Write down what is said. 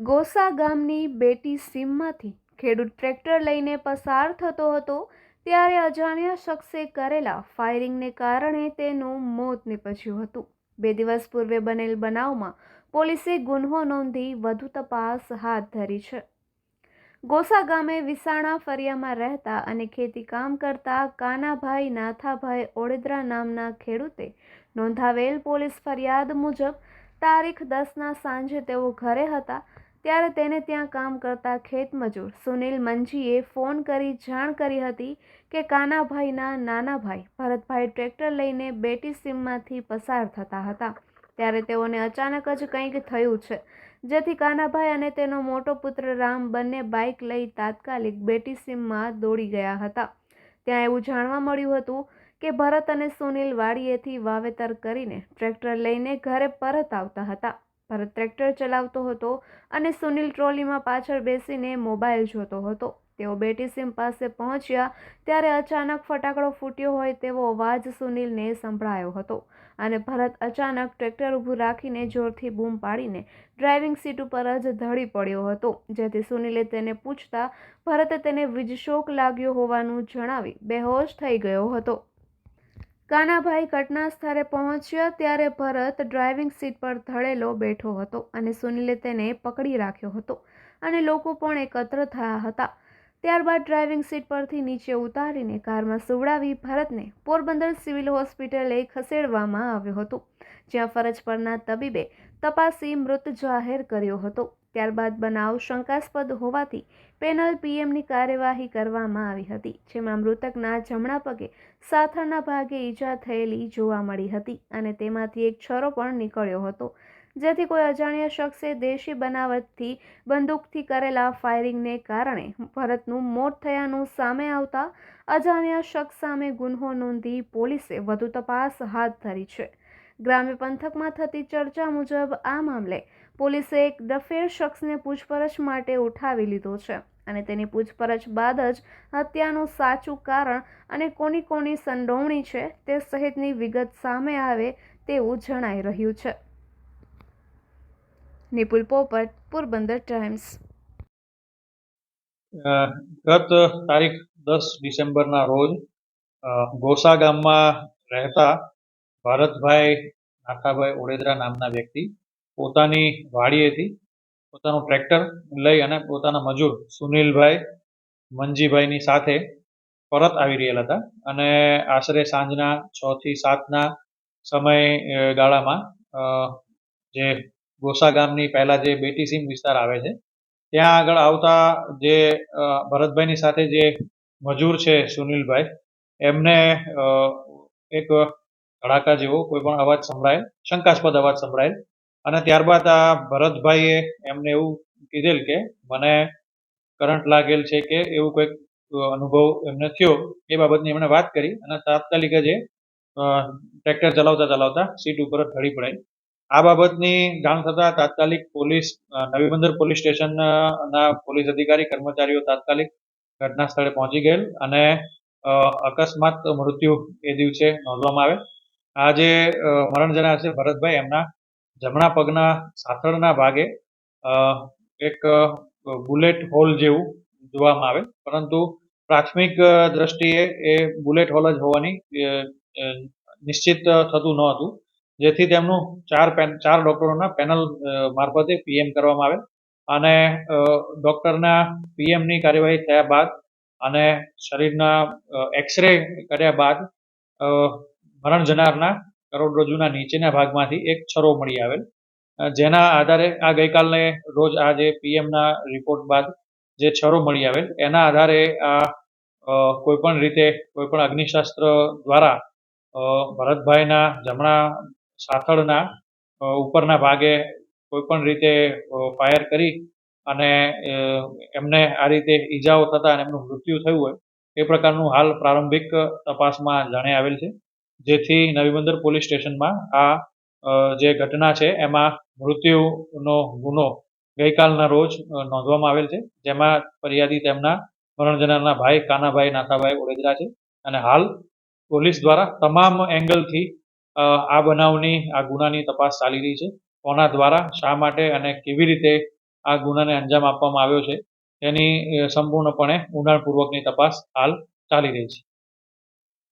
ગોસા ગામની બેટી સીમમાંથી ખેડૂત ટ્રેક્ટર લઈને પસાર થતો હતો, ત્યારે અજાણ્યા શખ્સે કરેલા ફાયરિંગને કારણે તેનું મોત નીપજ્યું હતું. બે દિવસ પૂર્વે બનેલ બનાવમાં પોલીસે ગુન્હો નોંધી વધુ તપાસ હાથ ધરી છે. ગોસા ગામે વિસાણા ફરિયામાં રહેતા અને ખેતી કામ કરતા કાનાભાઈ નાથાભાઈ ઓડેદરા નામના ખેડૂતે નોંધાવેલ પોલીસ ફરિયાદ મુજબ તારીખ દસના સાંજે તેઓ ઘરે હતા ત્યારે તેને ત્યાં કામ કરતા ખેતમજૂર સુનિલ મંજીએ ફોન કરી જાણ કરી હતી કે કાનાભાઈના નાના ભાઈ ભરતભાઈ ટ્રેક્ટર લઈને બેટી સીમમાંથી પસાર થતા હતા. ત્યારે તેઓને અચાનક જ કંઈક થયું છે. જેથી કાનાભાઈ અને તેનો મોટો પુત્ર રામ બંને બાઇક લઈ તાત્કાલિક બેટી સીમમાં દોડી ગયા હતા. ત્યાં એવું જાણવા મળ્યું હતું કે ભરત અને સુનિલ વાડીએથી વાવેતર કરીને ટ્રેક્ટર લઈને ઘરે પરત આવતા હતા. ભરત ટ્રેક્ટર ચલાવતો હતો અને સુનિલ ટ્રોલીમાં પાછળ બેસીને મોબાઈલ જોતો હતો. તેઓ બેટી સીમ પાસે પહોંચ્યા ત્યારે અચાનક ફટાકડો ફૂટ્યો હોય તેવો અવાજ સુનિલને સંભળાયો હતો અને ભરત અચાનક ટ્રેક્ટર ઊભું રાખીને જોરથી બૂમ પાડીને ડ્રાઇવિંગ સીટ ઉપર જ ધડી પડ્યો હતો, જેથી સુનિલે તેને પૂછતા, ભરતે તેને વીજશોક લાગ્યો હોવાનું જણાવી બેહોશ થઈ ગયો હતો. કાનાભાઈ ઘટના સ્થળે પહોંચ્યા ત્યારે ભરત ડ્રાઇવિંગ સીટ પર ધડેલો બેઠો હતો અને સુનિલે તેને પકડી રાખ્યો હતો અને લોકો પણ એકત્ર થયા હતા. ત્યારબાદ ડ્રાઇવિંગ સીટ પરથી નીચે ઉતારીને કારમાં સુવડાવી ભરતને પોરબંદર સિવિલ હોસ્પિટલે ખસેડવામાં આવ્યો હતો, જ્યાં ફરજ પરના તબીબે તપાસી મૃત જાહેર કર્યો હતો. ત્યારબાદ બનાવ શંકાસ્પદ હોવાથી પેનલ પીએમની કાર્યવાહી કરવામાં આવી હતી, જેમાં મૃતકના જમણા પગે સાથળના ભાગે ઈજા થયેલી જોવા મળી હતી અને તેમાંથી એક છરો પણ નીકળ્યો હતો. જેથી કોઈ અજાણ્યા શખ્સે દેશી બનાવટથી બંદૂકથી કરેલા ફાયરિંગને કારણે ભરતનું મોત થયાનું સામે આવતા અજાણ્યા શખ્સ સામે ગુન્હો નોંધી પોલીસે વધુ તપાસ હાથ ધરી છે. ગ્રામ્ય પંથકમાં થતી ચર્ચા મુજબ આ મામલે પોલીસે એક દફેર શખ્સને પૂછપરછ માટે ઉઠાવી લીધો છે અને તેની પૂછપરછ બાદ જ હત્યાનું સાચું કારણ અને કોની કોની સંડોવણી છે તે સહિતની વિગત સામે આવે તેવું જણાઈ રહ્યું છે. નિપુલ પોપટ, પોરબંદર ટાઈમ્સ. ગત તારીખ દસ ડિસેમ્બરના રોજ ગોસા ગામમાં રહેતા ભારતભાઈ નાથાભાઈ ઓડેદરા નામના વ્યક્તિ પોતાની વાડીએથી પોતાનું ટ્રેક્ટર લઈ અને પોતાના મજૂર સુનિલભાઈ મનજીભાઈની સાથે પરત આવી રહેલા હતા. અને આશરે સાંજના છ થી સાતના સમય ગાળામાં જે ગોસા ગામની પહેલા જે બેટીસીમ વિસ્તાર આવે છે, ત્યાં આગળ આવતા જે ભરતભાઈની સાથે જે મજૂર છે સુનિલભાઈ, એમને એક ધડાકા જેવો કોઈ પણ અવાજ સંભળાય શંકાસ્પદ અવાજ સંભળાય અને ત્યારબાદ આ ભરતભાઈએ એમને એવું કીધેલ કે, મને કરંટ લાગેલ છે કે એવું કંઈક અનુભવ એમને થયો, એ બાબતની એમણે વાત કરી અને તાત્કાલિક જ એ ટ્રેક્ટર ચલાવતા ચલાવતા સીટ ઉપર ઢળી પડાય આ બાબતની જાણ થતાં તાત્કાલિક પોલીસ નવી બંદર પોલીસ સ્ટેશનના પોલીસ અધિકારી, કર્મચારીઓ તાત્કાલિક ઘટના સ્થળે પહોંચી ગયેલ અને અકસ્માત મૃત્યુ એ દિવસે નોંધવામાં આવે. આ જે મરણ જનાર છે ભરતભાઈ એમના જમણા પગના સાથળના ભાગે એક બુલેટ હોલ જેવું જોવામાં આવે. પરંતુ પ્રાથમિક દ્રષ્ટિએ એ બુલેટ હોલ જ હોવાની નિશ્ચિત થતું ન હતું. જેથી તેમનું ચાર પેન, ચાર ડોક્ટરોના પેનલ મારફતે પીએમ કરવામાં આવે. અને ડોક્ટરના પીએમની કાર્યવાહી થયા બાદ અને શરીરના એક્સરે કર્યા બાદ મરણ જનારના કરોડરજ્જુના નીચેના ભાગમાંથી એક છરો મળી આવેલ. જેના આધારે આ ગઈકાલને રોજ આ જે પીએમના રિપોર્ટ બાદ જે છરો મળી આવેલ, એના આધારે આ કોઈપણ કોઈ પણ રીતે કોઈ પણ અગ્નિશાસ્ત્ર દ્વારા ભરતભાઈના જમણા સાથળના ઉપરના ભાગે કોઈ પણ રીતે ફાયર કરી અને એમને આ રીતે ઈજાઓ થતાં અને એમનું મૃત્યુ થયું હોય, એ પ્રકારનું હાલ પ્રારંભિક તપાસમાં જાણે આવેલ છે. જેથી નવી બંદર પોલીસ સ્ટેશનમાં આ જે ઘટના છે, એમાં મૃત્યુનો ગુનો ગઈકાલના રોજ નોંધવામાં આવેલ છે, જેમાં ફરિયાદી તેમના મરણ જનારના ભાઈ કાનાભાઈ નાથાભાઈ ઓડેદરા છે અને હાલ પોલીસ દ્વારા તમામ એંગલથી આ બનાવની, આ ગુનાની તપાસ ચાલી રહી છે. કોના દ્વારા, શા માટે અને કેવી રીતે આ ગુનાને અંજામ આપવામાં આવ્યો છે, તેની સંપૂર્ણપણે ઊંડાણપૂર્વકની તપાસ હાલ ચાલી રહી છે.